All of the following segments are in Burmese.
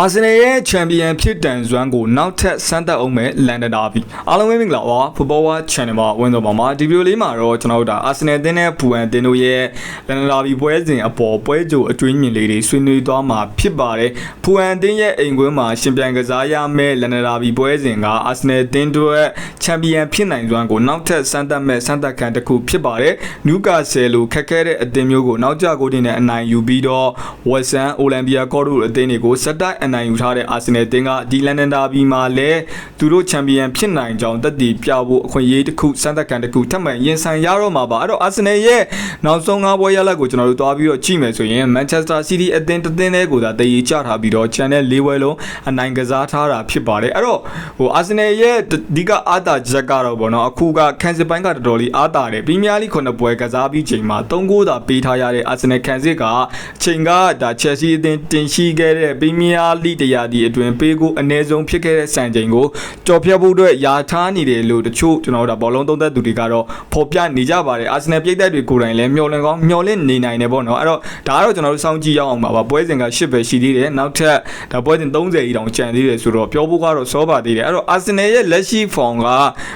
အာဆင်နယ်ရဲ့ချန်ပီယံဖြစ်တန်စွမ်းကိုနောက်ထပ်စမ်းသပ်အောင်မဲ့လန်ဒန်ဒါဘီအားလုံးပဲမင်္ဂလာပါဖူဘောဝါ channel မှာဝင်တော့ပါမှာဒီဗီဒီယိုလေးမှာတော့ကျွန်တော်တို့ဒါအာဆင်နယ်တင်းနဲ့ဖူအန်တင်းတို့ရဲ့လန်ဒန်ဒါဘီပွဲစဉ်အပေါ်ပွဲကြိုအကျွင်းမြင်လေးတွေဆွေးနွေးသွားမှာဖြစ်ပါတယ်ဖူအန်တင်းရဲ့အိမ်ကွင်းမှာရှင်ပြိုင်ကစားရမယ့်လန်ဒန်ဒါဘီပွဲစဉ်ကအာဆင်နယ်တင်းတို့ရဲ့ချန်ပီယံဖြစ်နိုင်စွမ်းကိုနောက်ထပ်စမ်းသပ်မဲ့စမ်းသပ်ခံတစ်ခုဖြစ်ပါတယ်နူကာဆယ်လိုခက်ခဲတဲ့အသင်းမျိုးကိုနောက်ကျကိုတင်နဲ့အနိုင်ယူပြီးတော့ဝက်ဆန်အိုလံပီယာကော့တို့အသင်းတွေကိုစက်တိုက်အနိုင်ယူထားတဲ့အာဆင်နယ်တင်းကဒီလန်ဒန်ဒါဘီမှာလည်းသူတို့ချန်ပီယံဖြစ်နိုင်ကြောင်းသက်တည်ပြဖို့အခွင့်အရေးတစ်ခုစမ်းသပ်ခံတစ်ခုထပ်မံရင်ဆိုင်ရတော့မှာပါအဲ့တော့အာဆင်နယ်ရဲ့နောက်ဆုံး၅ပွဲရလဒ်ကိုကျွန်တော်တို့တွားပြီးတော့ကြည့်မယ်ဆိုရင်မန်ချက်စတာစီးတီးအသင်းတစ်သင်းလေးကိုသာတည်ရချထားပြီးတော့ချန်တဲ့၄ပွဲလုံးအနိုင်ကစားထားတာဖြစ်ပါတယ်အဲ့တော့ဟိုအာဆင်နယ်ရဲ့အဓိကအားတာချက်ကတော့ဗောနော်အခုကကန်စစ်ပိုင်းကတော်တော်လေးအားတာတယ်ပရီးမီးယားလိခုနှစ်ပွဲကစားပြီးချိန်မှာ၃ဂိုးသာပေးထားရတဲ့အာဆင်နယ်ကန်စစ်ကအချိန်ကဒါချက်စီအသင်းတင်ရှိခဲ့တဲ့ပရီးမီးယားလိတရားဒီအတွင်းပေးကိုအနည်းဆုံးဖြစ်ခဲ့တဲ့စံချိန်ကိုကြော်ဖြတ်ဖို့အတွက်ယာထားနေတယ်လို့တချို့ကျွန်တော်တို့ဒါဘောလုံးသုံးသက်သူတွေကတော့ဖော်ပြနေကြပါတယ်အာဆင်နယ်ပြည်သက်တွေကိုယ်တိုင်လည်းမျှော်လင့်ကောင်းမျှော်လင့်နေနိုင်တယ်ပေါ့နော်အဲ့တော့ဒါကတော့ကျွန်တော်တို့စောင့်ကြည့်ရအောင်ပါပါပွဲစဉ်က10ပဲရှိသေးတယ်နောက်ထပ်ဒါပွဲစဉ်30အီတောင်ကျန်သေးတယ်ဆိုတော့ပြောဖို့ကတော့စောပါသေးတယ်အဲ့တော့အာဆင်နယ်ရဲ့လက်ရှိဖောင်က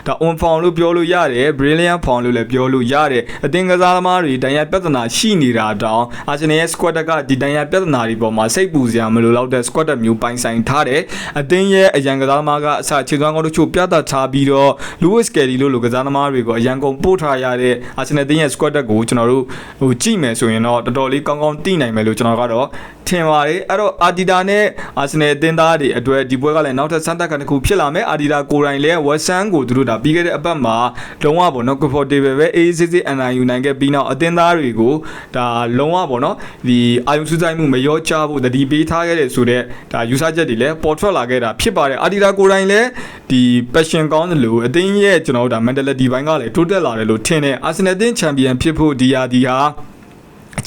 ဒါ on form လို့ပြောလို့ရတယ် brilliant form လို့လည်းပြောလို့ရတယ်အသင်ကစားသမားတွေတန်ရပြဿနာရှိနေတာတောင်အာဆင်နယ်ရဲ့ squad ကဒီတန်ရပြဿနာတွေပေါ်မှာစိတ်ပူစရာမလိုတော့တဲ့ squad မျိုးပိုင်ဆိုင်ထားတယ်အသင်းရဲ့အရန်ကစားသမားကအစခြေသွမ်းကောင်းတို့ချို့ပြသထားပြီးတော့ Lewis Kelly လို့လိုကစားသမားတွေကိုအရန်ကုန်ပို့ထားရတဲ့အာဆင်နယ်အသင်းရဲ့ squad ကိုကျွန်တော်တို့ဟိုကြည့်မယ်ဆိုရင်တော့တော်တော်လေးကောင်းကောင်းသိနိုင်မယ်လို့ကျွန်တော်ကတော့ထင်ပါတယ်အဲ့တော့အာဒီတာနဲ့အာဆင်နယ်အသင်းသားတွေအတွက်ဒီပွဲကလည်းနောက်ထပ်စမ်းသပ်ခံတစ်ခုဖြစ်လာမယ်အာဒီတာကိုယ်တိုင်လည်းဝက်ဆန်ကိုသူတို့ဒါပြီးခဲ့တဲ့အပတ်မှာလုံးဝပေါ့နော် comfortable ပဲအေးစစ်စစ်အန်အန်ယူနိုင်ခဲ့ပြီးနောက်အသင်းသားတွေကိုဒါလုံးဝပေါ့နော်ဒီအာယုံစူးစိုက်မှုမရောချဖို့တတိပေးထားခဲ့တဲ့ဆိုတော့ဒါယူဆချက်တွေလည်းပေါ်ထွက်လာခဲ့တာဖြစ်ပါတယ်အာဒီတာကိုယ်တိုင်လည်းဒီ passion ကောင်းတယ်လို့အသင်းရဲ့ကျွန်တော်တို့ဒါ mentality ဘိုင်းကလည်းတိုးတက်လာတယ်လို့ထင်တယ်အာဆင်နယ်အသင်းချန်ပီယံဖြစ်ဖို့ဒီယာဒီဟာအ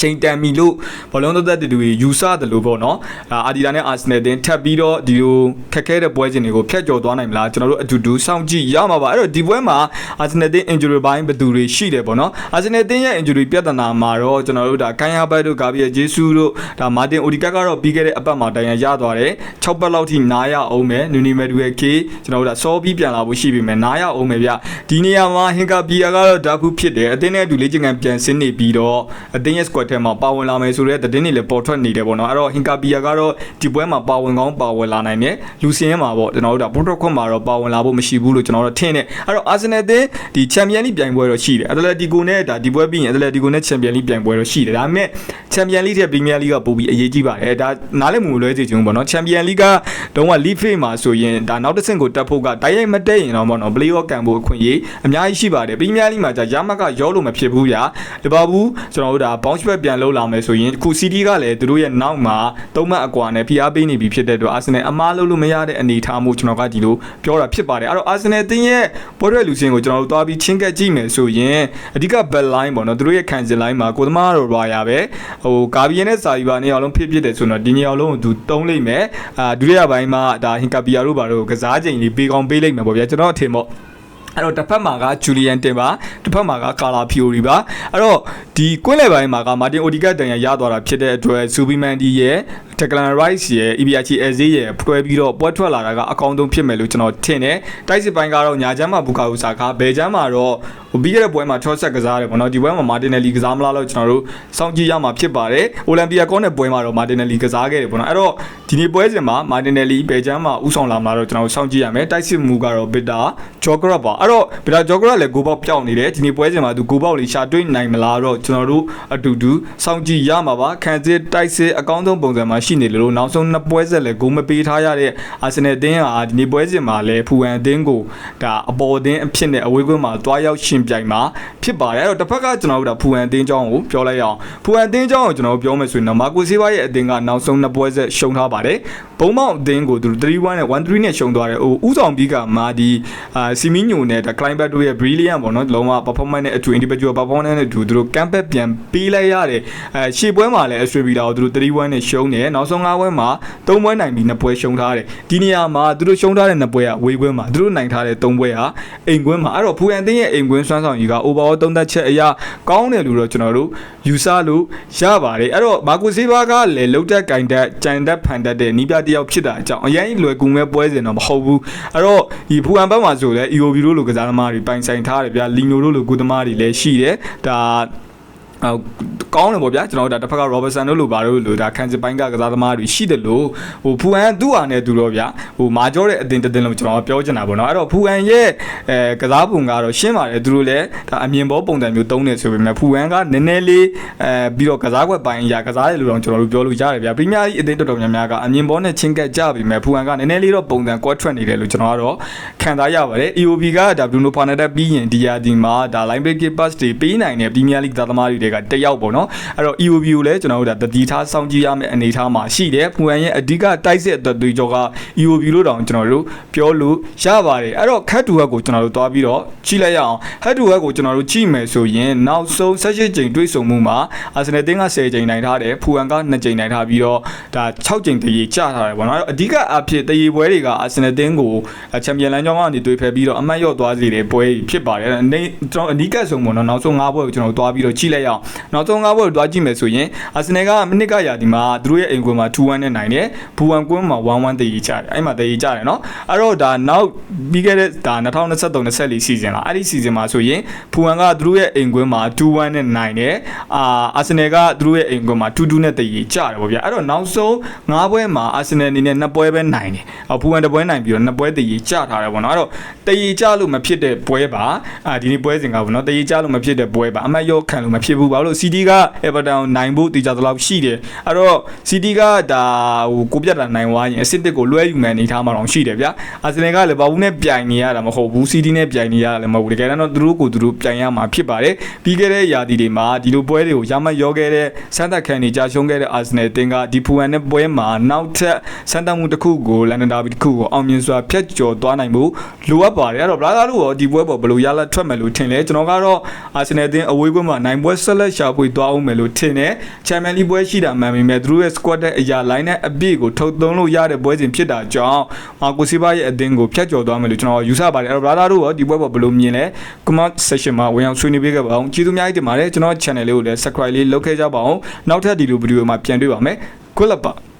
ချိန်တန်ပြီလို့ဘောလုံးသက်သက်တွေယူဆတယ်လို့ပေါ့နော်အာဒီတာနဲ့အာဆင်နယ်တင်ထပ်ပြီးတော့ဒီလိုခက်ခဲတဲ့ပွဲစဉ်တွေကိုဖျက်ကျော်သွားနိုင်မလားကျွန်တော်တို့အတူတူစောင့်ကြည့်ရမှာပါအဲ့တော့ဒီပွဲမှာအာဆင်နယ်တင် injury ဘိုင်းဘယ်သူတွေရှိတယ်ပေါ့နော်အာဆင်နယ်တင်ရဲ့ injury ပြဿနာမှာတော့ကျွန်တော်တို့ဒါကန်ယာဘတ်တို့ဂါဘီယယ်ဂျေဆူးတို့ဒါမာတင်အိုဒီကတ်ကတော့ပြီးခဲ့တဲ့အပတ်မှာတန်ရရသွားတယ်6ပတ်လောက်ထိနားရအောင်မယ်နူနီမက်ဒူရဲ့ကေကျွန်တော်တို့ဒါစောပြီးပြန်လာဖို့ရှိပြီမယ်နားရအောင်မယ်ဗျဒီနေရာမှာဟင်ကာပီယာကတော့ဒါခုဖြစ်တယ်အသင်းနဲ့အတူလေ့ကျင့်ခန်းပြန်ဆင်းနေပြီးတော့အသင်းရဲ့ squad ထဲမှာပါဝင်လာမယ်ဆိုတဲ့သတင်းတွေလည်းပေါ်ထွက်နေတယ်ပေါ့နော်အဲ့တော့ဟင်ကာပီယာကတော့ဒီပွဲမှာပါဝင်ကောင်းပါဝင်လာနိုင်တယ်လူစင်းမှာပေါ့ကျွန်တော်တို့ဒါပိုတိုခွန်မှာတော့ပါဝင်လာဖို့မရှိဘူးလို့ကျွန်တော်တို့ထင်တယ်အဲ့တော့အာဆင်နယ်အသင်းဒီချန်ပီယံလိပြိုင်ပွဲတော့ရှိတယ်အတလက်တီကိုနဲ့ဒါဒီပွဲပြီးရင်အတလက်တီကိုနဲ့ချန်ပီယံလိပြိုင်ပွဲတော့ရှိတယ်ဒါပေမဲ့ချန်ပီယံလိတဲ့ပရီးမီးယားလိကပိုပြီးအရေးကြီးပါတယ်ဒါနားလည်မှုလွဲစေချင်ဘူးပေါ့နော်ချန်ပီယံလိကတုံးက league phase မှာဆိုရင်ဒါနောက်တစ်ဆင့်ကိုတက်ဖို့ကတိုက်ရိုက်မတက်ရင်တော့ပေါ့နော် play off ကန်ဖို့အခွင့်အရေးအများကြီးရှိပါတယ်ပရီးမီးယားလိမှာじゃရမကရောလို့မဖြစ်ဘူးဗျာလီဗာပူးကျွန်တော်တို့ဒါ bounce back ပြန်လုပ်လာမယ်ဆိုရင်ခု CD ကလည်းသူတို့ရဲ့နောက်မှာသုံးမှတ်အကွာနဲ့ဖိအားပေးနေပြီဖြစ်တဲ့အတွက်အာဆင်နယ်အမားလုပ်လို့မရတဲ့အနေအထားမျိုးကျွန်တော်ကဒီလိုပြောတာဖြစ်ပါတယ်အဲ့တော့အာဆင်နယ်တင်းရဲ့ပွဲရွက်လူစင်ကိုကျွန်တော်တို့သွားပြီးချင်းကက်ကြည့်မယ်ဆိုရင်အဓိက back line ပေါ့နော်သူတို့ရဲ့ခံစစ် line မှာကိုသမားတော်ရွာရပဲဟိုကာဘီယန်နဲ့စာရီဘာနေအောင်လုံးဖြစ်ဖြစ်တယ်ဆိုတော့ဒီနေရာလုံးကိုသူတုံးလိုက်မယ်အာဒုတိယပိုင်းမှာဒါဟင်ကာပီယာတို့ဘာတို့ကစားချိန်လေးပေးကောင်းပေးလိုက်မယ်ပေါ့ဗျာကျွန်တော်အထင်ပေါ့ အဲ့တော့တစ်ဖက်မှာကဂျူလီယန်တင်ပါတစ်ဖက်မှာကကာလာဖီယိုရီပါအဲ့တော့ဒီကွင်းလယ်ပိုင်းမှာကမာတင်အိုဒီကတ်တန်ရရသွားတာဖြစ်တဲ့အတွက်ဇူဘီမန်ဒီရဲ့တက်ကလန်ရိုက်စ်ရဲ့ EBRC အဲဇေးရဲ့ဖွဲပြီးတော့ပွဲထွက်လာတာကအကောင်းဆုံးဖြစ်မယ်လို့ကျွန်တော်ထင်တယ်တိုက်စစ်ပိုင်းကတော့ညာချမ်းမှာဘူကာဥစာကဘယ်ချမ်းမှာတော့ ဟိုပြီးခဲ့တဲ့ပွဲမှာချော့ဆက်ကစားတယ်ပေါ့နော်ဒီပွဲမှာမာတင်နယ်လီကစားမလားလို့ကျွန်တော်တို့စောင့်ကြည့်ရမှာဖြစ်ပါတယ်အိုလံပီယာကောနဲ့ပွဲမှာတော့မာတင်နယ်လီကစားခဲ့တယ်ပေါ့နော်အဲ့တော့ဒီနေ့ပွဲစဉ်မှာမာတင်နယ်လီဘယ်ချမ်းမှာဥဆောင်လာမလားတော့ကျွန်တော်တို့စောင့်ကြည့်ရမယ်တိုက်စစ်မူကတော့ဘစ်တာဂျော့ဂရက်ပါအဲ့တော့ဘစ်တာဂျော့ဂရက်လည်းဂိုးပေါက်ပြောင်းနေတယ်ဒီနေ့ပွဲစဉ်မှာသူဂိုးပေါက်လေးရှာတွေ့နိုင်မလားတော့ကျွန်တော်တို့အတူတူစောင့်ကြည့်ရမှာပါခံစစ်တိုက်စစ်အကောင်းဆုံးပုံစံမှာရှိနေလို့နောက်ဆုံးနှစ်ပွဲဆက်လည်းဂိုးမပေးထားရတဲ့အာဆင်နယ်အသင်းဟာဒီနေ့ပွဲစဉ်မှာလည်းဖူဟန်အသင်းကိုဒါအပေါ်အသင်းအဖြစ်နဲ့အဝေးကွင်းမှာတွားရောက်ရှင်ပြိုင်မှာဖြစ်ပါတယ်အဲ့တော့တစ်ဖက်ကကျွန်တော်တို့ဒါဖူဟန်အသင်းအကြောင်းကိုပြောလိုက်အောင်ဖူဟန်အသင်းအကြောင်းကိုကျွန်တော်တို့ပြောမယ်ဆိုရင်တော့မာကိုဆေးဘာရဲ့အသင်းကနောက်ဆုံးနှစ်ပွဲဆက်ရှုံးထားပါတယ်ဘုံမောက်အသင်းကိုသူ3-1နဲ့1-3နဲ့ရှုံးသွားတယ်ဟိုဥဆောင်ပြီးကမာဒီအာစီမီညိုနဲ့ဒါ climber တို့ရဲ့ brilliant ပေါ့နော်လုံးဝ performance နဲ့အတူ individual performance နဲ့အတူသူတို့ comeback ပြန်ပေးလိုက်ရတယ်အဲရှေ့ပွဲမှာလည်း Australia ကိုသူတို့3-1နဲ့ရှုံးတယ်နောက်ဆုံး5ပွဲမှာ3ပွဲနိုင်ပြီး2ပွဲရှုံးထားတယ်ဒီနေရာမှာသူတို့ရှုံးထားတဲ့2ပွဲကဝေးကွင်းမှာသူတို့နိုင်ထားတဲ့3ပွဲကအိမ်ကွင်းမှာအဲ့တော့ဖူအန်တင်းရဲ့အိမ်ကွင်းစွမ်းဆောင်ရည်က overall သုံးသက်ချက်အရာကောင်းတယ်လို့တော့ကျွန်တော်တို့ယူဆလို့ရပါတယ်အဲ့တော့မာကိုဆေးဘာကလည်းလုတ်တက်ကင်တက်ကြံတက်ဖန်တက်တဲ့နီးပြတစ်ယောက်ဖြစ်တာအကြောင်းအရင်လွယ်ကူမဲ့ပွဲစဉ်တော့မဟုတ်ဘူးအဲ့တော့ဒီဖူအန်ဘက်မှာဆိုလဲ EOB တို့လိုကစားသမားတွေပိုင်ဆိုင်ထားတယ်ဗျာလီနိုတို့လိုကုသမားတွေလည်းရှိတယ်ဒါ ဟောကောင်းတယ်ပေါ့ဗျာကျွန်တော်တို့ဒါတစ်ဖက်က Robertson တို့လိုပါတို့လိုဒါခန်းစစ်ပိုင်းကကစားသမားတွေရှိတယ်လို့ဟိုဖူအန်သူ့ဟာနဲ့သူတော့ဗျာဟိုမာကျောတဲ့အတင်တတင်လို့ကျွန်တော်ပြောချင်တာပေါ့နော်အဲ့တော့ဖူအန်ရဲ့အဲကစားပုံကတော့ရှင်းပါတယ်သူတို့လည်းဒါအမြင်ပေါ်ပုံစံမျိုးသုံးနေဆိုပေမဲ့ဖူအန်ကနည်းနည်းလေးအဲပြီးတော့ကစားကွက်ပိုင်းအရာကစားတယ်လို့တော့ကျွန်တော်တို့ပြောလို့ရတယ်ဗျာပရီးမီးယားအသင်းတော်တော်များများကအမြင်ပေါ်နဲ့ချင်းကပ်ကြပြီမဲ့ဖူအန်ကနည်းနည်းလေးတော့ပုံစံကွက်ထွက်နေတယ်လို့ကျွန်တော်ကတော့ခံစားရပါတယ် EOB ကဒါဘလူးနိုဖာနက်တက်ပြီးရင်ဒီယာဒီမှာဒါ line break pass တွေပေးနိုင်တဲ့ပရီးမီးယားလိဂ်သားသမားတွေကတယောက်ပေါ့နော်အဲ့တော့ EOB ကိုလည်းကျွန်တော်တို့ဒါတတိထားစောင့်ကြည့်ရမယ့်အနေအထားမှာရှိတယ်ဖူအန်ရဲ့အဓိကတိုက်စစ်အတွက်တွေကြောက EOB လို့တောင်ကျွန်တော်တို့ပြောလို့ရပါတယ်အဲ့တော့ခတ်တူဟက်ကိုကျွန်တော်တို့သွားပြီးတော့ကြည့်လိုက်ရအောင်ဟက်တူဟက်ကိုကျွန်တော်တို့ကြည့်မယ်ဆိုရင်နောက်ဆုံး16ကြိမ်တွေ့ဆုံမှုမှာအာဆင်နယ်တင်းက10ကြိမ်နိုင်ထားတယ်ဖူအန်က2ကြိမ်နိုင်ထားပြီးတော့ဒါ6ကြိမ်တရေကျထားတယ်ပေါ့နော်အဲ့တော့အဓိကအဖြစ်တရေပွဲတွေကအာဆင်နယ်တင်းကိုချန်ပီယံလမ်းကြောင်းကနေတွေ့ဖက်ပြီးတော့အမှတ်ရော့သွားစေတဲ့ပွဲကြီးဖြစ်ပါတယ်အနေကျွန်တော်အနီးကပ်ဆုံးပေါ့နော်နောက်ဆုံး5ပွဲကိုကျွန်တော်တို့သွားပြီးတော့ကြည့်လိုက်ရအောင်နောက်ဆုံး5ပွဲကိုသွားကြည့်မယ်ဆိုရင်အာဆင်နယ်ကမိနစ်ကရာဒီမှာသူတို့ရဲ့အိမ်ကွင်းမှာ2-1နဲ့နိုင်တယ်ဘူဝမ်ကွင်းမှာ1-1တရေကျတယ်အဲ့မှာတရေကျတယ်နော်အဲ့တော့ဒါနောက်ပြီးခဲ့တဲ့ဒါ2023-24စီဇန်လားအဲ့ဒီစီဇန်မှာဆိုရင်ဘူဝမ်ကသူတို့ရဲ့အိမ်ကွင်းမှာ2-1နဲ့နိုင်တယ်အာအာဆင်နယ်ကသူတို့ရဲ့အိမ်ကွင်းမှာ2-2နဲ့တရေကျတယ်ပေါ့ဗျာအဲ့တော့နောက်ဆုံး5ပွဲမှာအာဆင်နယ်အနေနဲ့2ပွဲပဲနိုင်တယ်အော်ဘူဝမ်တစ်ပွဲနိုင်ပြီးတော့2ပွဲတရေကျထားတယ်ပေါ့နော်အဲ့တော့တရေကျလို့မဖြစ်တဲ့ပွဲပါအာဒီနေ့ပွဲစဉ်ကပေါ့နော်တရေကျလို့မဖြစ်တဲ့ပွဲပါအမတ်ရောခံလို့မဖြစ်ဘူးဘာလို့ CD က Everton နိုင်ဖို့တည်ကြသလောက်ရှိတယ်အဲ့တော့ CD ကဒါဟိုကိုပြတ်တာနိုင်သွားရင်အစ်စ်တစ်ကိုလွှဲယူမယ်အနေထားမှာတော့ရှိတယ်ဗျာအာဆင်နယ်ကလည်းဘာဘူးနဲ့ပြိုင်နေရတာမဟုတ်ဘူး CD နဲ့ပြိုင်နေရတာလည်းမဟုတ်ဘူးတကယ်တမ်းတော့သူတို့ကိုသူတို့ပြိုင်ရမှာဖြစ်ပါတယ်ပြီးခဲ့တဲ့ရာသီတွေမှာဒီလိုပွဲတွေကိုရမတ်ရောခဲ့တဲ့စမ်းသပ်ခံနေကြရှုံးခဲ့တဲ့အာဆင်နယ်တင်ကဒီဖူအန်နဲ့ပွဲမှာနောက်ထပ်စမ်းသပ်မှုတစ်ခုကိုလန်ဒန်ဒါဘီတစ်ခုကိုအောင်မြင်စွာဖျက်ကျော်သွားနိုင်မှုလိုအပ်ပါတယ်အဲ့တော့ဘလာသာတို့ရောဒီပွဲပေါ်ဘယ်လိုရလထွက်မယ်လို့ထင်လဲကျွန်တော်ကတော့အာဆင်နယ်တင်အဝေးပွဲမှာနိုင်ပွဲဆက်လက်ရှာဖွေသွားအောင်မယ်လို့ထင်တယ်ချန်ပီယံလိပွဲရှိတာမှန်ပေမဲ့သူတို့ရဲ့ squad တဲ့အရာ line နဲ့အပြည့်ကိုထုတ်သုံးလို့ရတဲ့ပွဲစဉ်ဖြစ်တာကြောင့်မာကိုစီဘာရဲ့အသင်းကိုဖျက်ကျော်သွားမယ်လို့ကျွန်တော်ယူဆပါတယ်အဲ့တော့ဘလာသာတို့ရောဒီပွဲပေါ်ဘယ်လိုမြင်လဲ comment section မှာဝင်အောင်ဆွေးနွေးပေးခဲ့ပါအောင်ကျေးဇူးအများကြီးတင်ပါတယ်ကျွန်တော် channel လေးကိုလည်း subscribe လေးလုပ်ခဲ့ကြပါအောင်နောက်ထပ်ဒီလိုဗီဒီယိုမှာပြန်တွေ့ပါမယ် good luck ပါ